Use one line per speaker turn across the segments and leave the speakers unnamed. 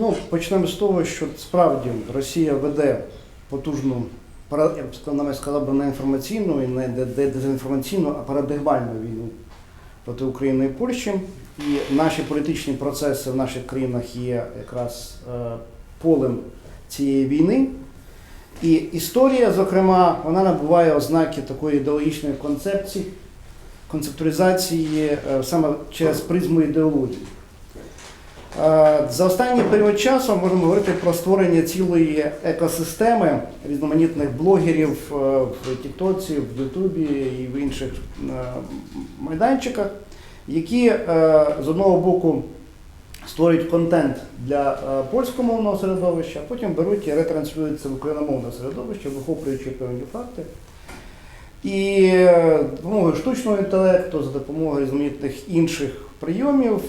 Ну, почнемо з того, що справді Росія веде потужну, я б сказав, би не інформаційну і не де- де- дезінформаційну, а парадигмальну війну проти України і Польщі. І наші політичні процеси в наших країнах є якраз е, полем цієї війни. І історія, зокрема, вона набуває ознаки такої ідеологічної концепції, концептуалізації е, саме через призму ідеології. Е, За останній період часу можемо говорити про створення цілої екосистеми різноманітних блогерів е, в Тіктоці, в Ютубі і в інших е, майданчиках, які з одного боку створюють контент для польськомовного середовища, а потім беруть і ретранслюють це в україномовне середовище, вихоплюючи певні факти. І за допомогою штучного інтелекту, за допомогою різноманітних інших прийомів,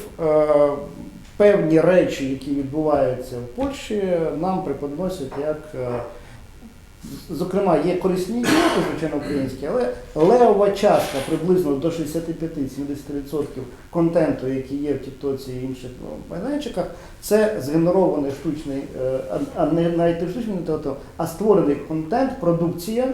певні речі, які відбуваються в Польщі, нам преподносять як. е, Зокрема, є корисні ідеї, звичайно, українські, але левова частка приблизно до 65-70% контенту, який є в Тіктоці і інших ну, майданчиках, це згенерований штучний, е, а- не навіть штучний а створений контент, продукція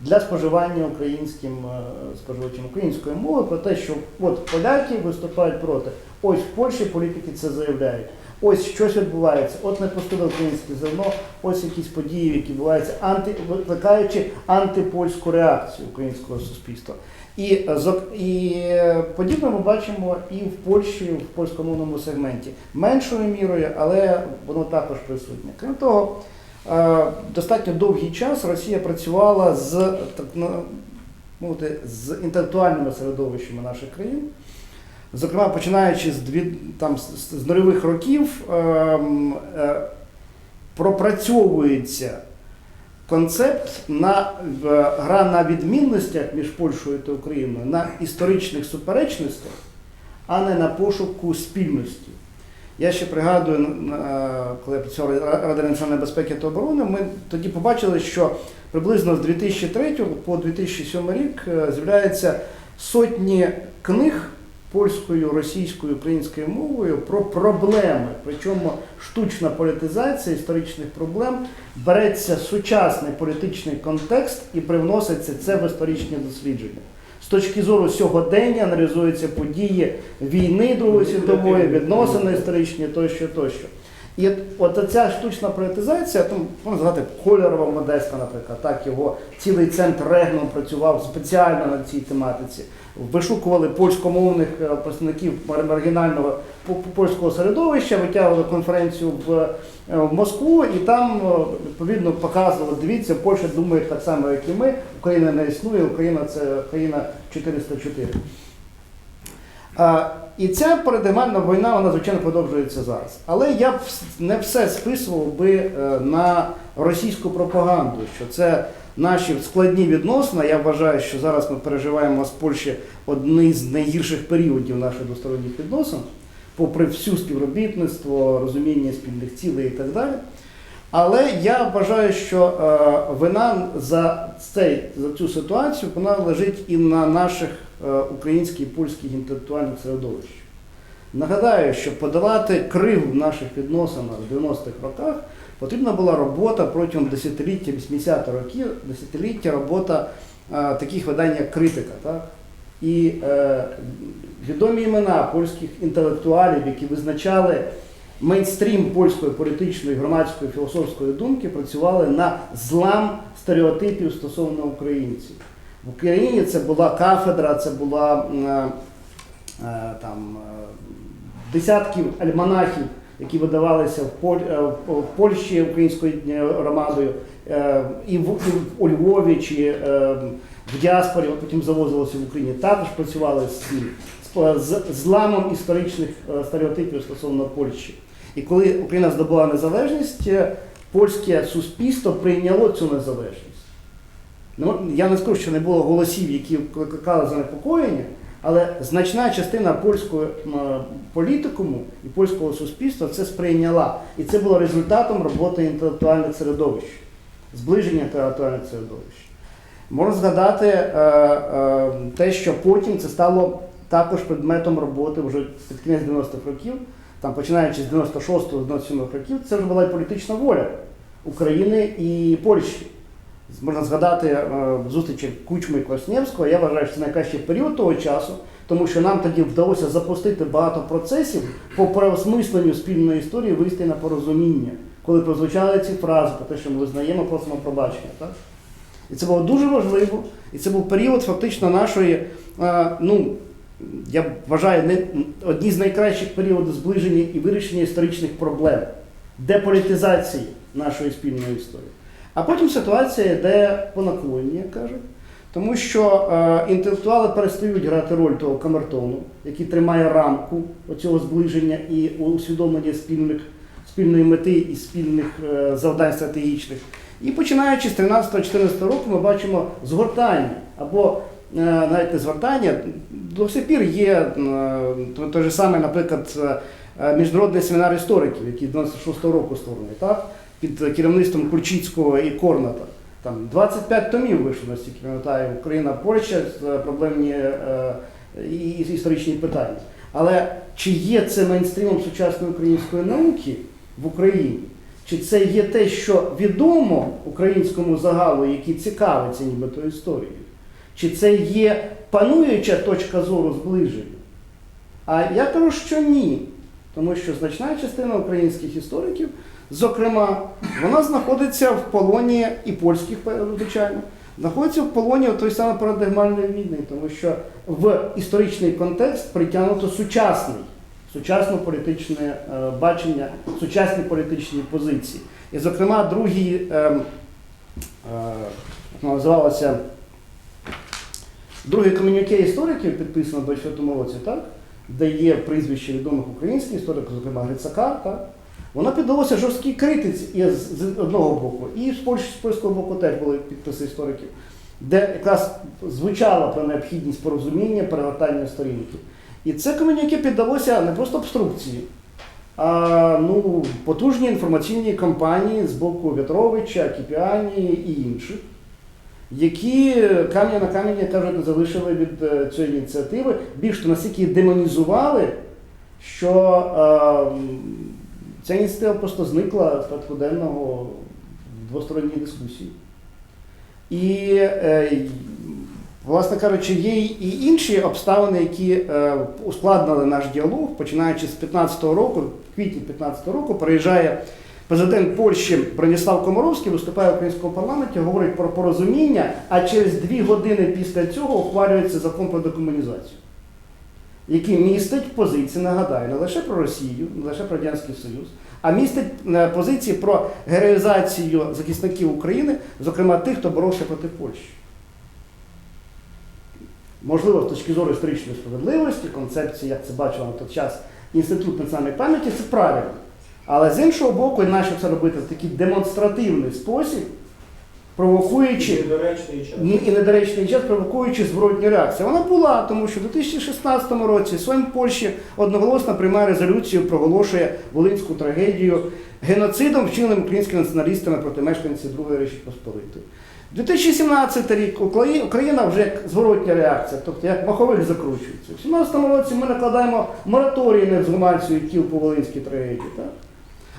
для споживання українським е, споживачем української мови про те, що от поляки виступають проти. Ось в Польщі політики це заявляють. Ось щось відбувається. От не пустили українське зерно, ось якісь події, які відбуваються, анти, викликаючи антипольську реакцію українського суспільства. І, е, і е, подібне ми бачимо і в Польщі, в польськомовному сегменті. Меншою мірою, але воно також присутнє. Крім того, достатньо довгий час Росія працювала з, так, мовити, з інтелектуальними середовищами наших країн. Зокрема, починаючи з, дві, там, з, нульових років, ем, е, пропрацьовується концепт на в- гра на відмінностях між Польщею та Україною, на історичних суперечностях, а не на пошуку спільності. Я ще пригадую, коли я працював в національної безпеки та оборони, ми тоді побачили, що приблизно з 2003 по 2007 рік е, з'являються сотні книг польською, російською, українською мовою про проблеми. Причому штучна політизація історичних проблем береться сучасний політичний контекст і привноситься це в історичні дослідження. З точки зору сьогодення аналізуються події війни Другої світової, відносини історичні тощо, тощо. І от, от ця штучна політизація, там можна згадати Кольорова Модеста, наприклад, так його цілий центр Регнум працював спеціально на цій тематиці. Вишукували польськомовних е, представників маргінального по- по- польського середовища, витягували конференцію в, е, Москву і там е, відповідно показували, дивіться, Польща думає так само, як і ми, Україна не існує, Україна це країна 404. А, і ця парадигмальна війна, вона звичайно продовжується зараз. Але я б не все списував би е, на російську пропаганду, що це наші складні відносини. Я вважаю, що зараз ми переживаємо з Польщі одні з найгірших періодів наших двосторонніх відносин, попри всю співробітництво, розуміння спільних цілей і так далі. Але я вважаю, що е, вина за, цей, за цю ситуацію вона лежить і на наших е, українських і польських інтелектуальних середовищах. Нагадаю, що подолати криву в наших відносинах в 90-х роках потрібна була робота протягом десятиліття, 80-х років, десятиліття робота е, таких видань, як критика. Так? І е, відомі імена польських інтелектуалів, які визначали мейнстрім польської політичної, громадської, філософської думки, працювали на злам стереотипів стосовно українців. В Україні це була кафедра, це була е, е, там е, десятків альманахів, які видавалися в, Поль, в Польщі українською громадою, і в, у Львові чи в діаспорі, потім завозилося в Україні. Також працювали з цим з- зламом історичних стереотипів стосовно Польщі. І коли Україна здобула незалежність, польське суспільство прийняло цю незалежність. Ну, я не скажу, що не було голосів, які викликали занепокоєння, але значна частина польського політикуму і польського суспільства це сприйняла. І це було результатом роботи інтелектуальних середовищ, зближення інтелектуальних середовищ. Можна згадати е, е, те, що потім це стало також предметом роботи вже під кінець 90-х років там починаючи з 96-97 років, це вже була і політична воля України і Польщі. Можна згадати е, зустрічі Кучми і Класнєвського. Я вважаю, що це найкращий період того часу, тому що нам тоді вдалося запустити багато процесів по переосмисленню спільної історії, вийти на порозуміння, коли прозвучали ці фрази про те, що ми визнаємо, просимо пробачення. Так? І це було дуже важливо. І це був період фактично нашої, е, ну, я вважаю, не, одні з найкращих періодів зближення і вирішення історичних проблем, деполітизації нашої спільної історії. А потім ситуація йде по наклонні, як кажуть, тому що е, інтелектуали перестають грати роль того камертону, який тримає рамку оцього зближення і усвідомлення спільних, спільної мети і спільних е, завдань стратегічних. І починаючи з 13-14 року ми бачимо згортання або е, навіть не згортання, до сих пір є е, то- той же самий, наприклад, е, міжнародний семінар істориків, який з 96-го року створений, так? Під керівництвом Кульчицького і Корната. Там 25 томів вийшло, наскільки пам'ятаю, Україна, Польща, з- проблемні е, і історичні питання. Але чи є це мейнстрімом сучасної української науки в Україні? Чи це є те, що відомо українському загалу, який цікавиться нібито історією? Чи це є пануюча точка зору зближення? А я кажу, що ні. Тому що значна частина українських істориків, зокрема, вона знаходиться в полоні і польських, звичайно, знаходиться в полоні той самої парадигмальної війни, тому що в історичний контекст притягнуто сучасний, сучасне політичне е, бачення, сучасні політичні позиції. І, зокрема, другий, е, е, як називалося, Друге комюніке істориків підписано в 24 році, так? де є прізвище відомих українських істориків, зокрема Грицака, так? Воно піддалося жорсткій критиці і з, одного боку, і з, польського боку теж були підписи істориків, де якраз звучало про необхідність порозуміння, перегортання сторінки. І це комюніке піддалося не просто обструкції, а ну, потужній інформаційній кампанії з боку В'ятровича, Кіпіані і інших які камня на камінь, як кажуть, не залишили від е, цієї ініціативи. Більш того, настільки демонізували, що е, ця ініціатива просто зникла з порядку денного в двосторонній дискусії. І, е, власне кажучи, є і інші обставини, які е, ускладнили наш діалог, починаючи з 15-го року, в квітні 15-го року, приїжджає Президент Польщі Броніслав Комаровський виступає в українському парламенті, говорить про порозуміння, а через дві години після цього ухвалюється закон про декомунізацію, який містить позиції, нагадаю, не лише про Росію, не лише про Радянський Союз, а містить е, позиції про героїзацію захисників України, зокрема тих, хто боровся проти Польщі. Можливо, з точки зору історичної справедливості, концепції, як це бачив на той час Інститут національної пам'яті, це правильно. Але з іншого боку, і нащо це робити в такий демонстративний спосіб, провокуючи
Недоречний час.
і недоречний час, провокуючи зворотню реакцію. Вона була, тому що в 2016 році Сейм Польщі одноголосно приймає резолюцію, проголошує Волинську трагедію геноцидом, вчиненим українськими націоналістами проти мешканців Другої Речі Посполитої. 2017 рік Украї- Україна вже як зворотня реакція, тобто як маховик закручується. У 2017 році ми накладаємо мораторій на ексгумацію тіл по Волинській трагедії. Так?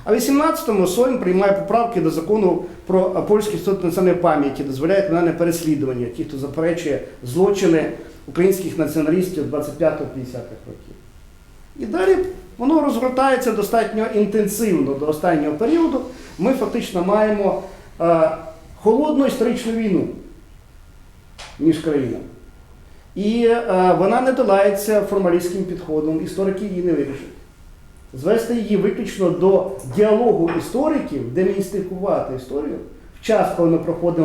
А в 18-му Сойм приймає поправки до закону про польський інститут національної пам'яті, дозволяє кримінальне переслідування тих, хто заперечує злочини українських націоналістів 25-50-х років. І далі воно розгортається достатньо інтенсивно до останнього періоду. Ми фактично маємо е, холодну історичну війну між країнами. І е, вона не долається формалістським підходом, історики її не вирішать звести її виключно до діалогу істориків, демістикувати історію. В час, коли ми проходимо